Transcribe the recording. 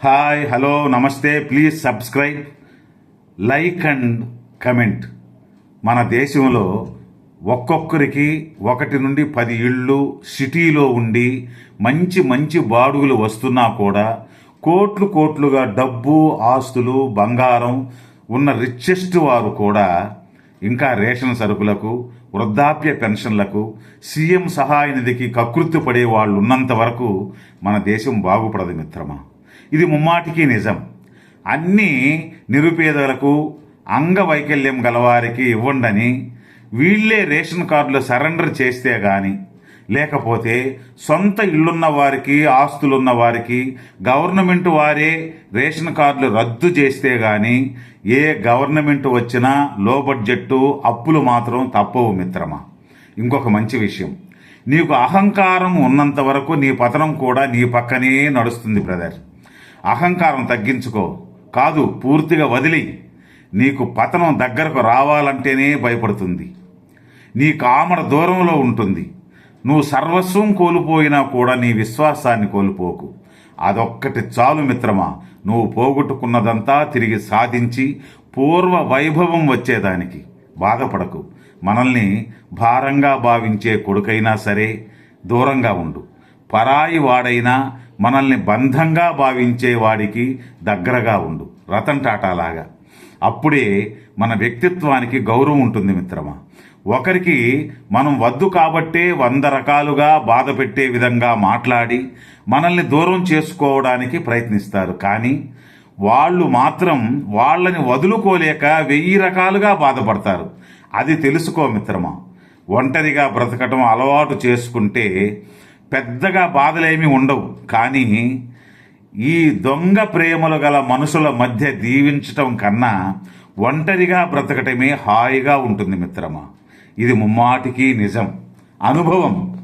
Hi hello నమస్తే. Please subscribe like and comment మన దేశంలో ఒక్కొక్కరికి ఒకటి నుండి పది ఇళ్ళు సిటీలో ఉండి మంచి మంచి బాడుగులు వస్తున్నా కూడా కోట్లు కోట్లుగా డబ్బు ఆస్తులు బంగారం ఉన్న రిచెస్ట్ వారు కూడా ఇంకా రేషన్ సరుకులకు వృద్ధాప్య పెన్షన్లకు సీఎం సహాయ నిధికి కకృతి పడే వాళ్ళు ఉన్నంత వరకు మన దేశం బాగుపడదు మిత్రమా. ఇది ముమ్మాటికి నిజం. అన్నీ నిరుపేదలకు అంగవైకల్యం గలవారికి ఇవ్వండని వీళ్ళే రేషన్ కార్డులు సరెండర్ చేస్తే గాని లేకపోతే సొంత ఇల్లున్న వారికి ఆస్తులున్న వారికి గవర్నమెంట్ వారే రేషన్ కార్డులు రద్దు చేస్తే గాని ఏ గవర్నమెంట్ వచ్చినా లో బడ్జెట్టు అప్పులు మాత్రం తప్పవు మిత్రమా. ఇంకొక మంచి విషయం. నీకు అహంకారం ఉన్నంత వరకు నీ పతనం కూడా నీ పక్కనే నడుస్తుంది బ్రదర్. అహంకారం తగ్గించుకో. కాదు పూర్తిగా వదిలి నీకు పతనం దగ్గరకు రావాలంటేనే భయపడుతుంది. నీ కామడ దూరంలో ఉంటుంది. నువ్వు సర్వస్వం కోల్పోయినా కూడా నీ విశ్వాసాన్ని కోల్పోకు. అదొక్కటి చాలు మిత్రమా. నువ్వు పోగొట్టుకున్నదంతా తిరిగి సాధించి పూర్వ వైభవం వచ్చేదానికి. బాధపడకు. మనల్ని భారంగా భావించే కొడుకైనా సరే దూరంగా ఉండు. పరాయి వాడైనా మనల్ని బంధంగా భావించే వాడికి దగ్గరగా ఉండు. రతన్ టాటా లాగా. అప్పుడే మన వ్యక్తిత్వానికి గౌరవం ఉంటుంది మిత్రమా. ఒకరికి మనం వద్దు కాబట్టే వంద రకాలుగా బాధ పెట్టే విధంగా మాట్లాడి మనల్ని దూరం చేసుకోవడానికి ప్రయత్నిస్తారు. కానీ వాళ్ళు మాత్రం వాళ్ళని వదులుకోలేక వెయ్యి రకాలుగా బాధపడతారు. అది తెలుసుకో మిత్రమా. ఒంటరిగా బ్రతకటం అలవాటు చేసుకుంటే పెద్దగా బాధలేమీ ఉండవు. కానీ ఈ దొంగ ప్రేమలు గల మనుషుల మధ్య దీవించటం కన్నా ఒంటరిగా బ్రతకటమే హాయిగా ఉంటుంది మిత్రమా. ఇది ముమ్మాటికి నిజం. అనుభవం.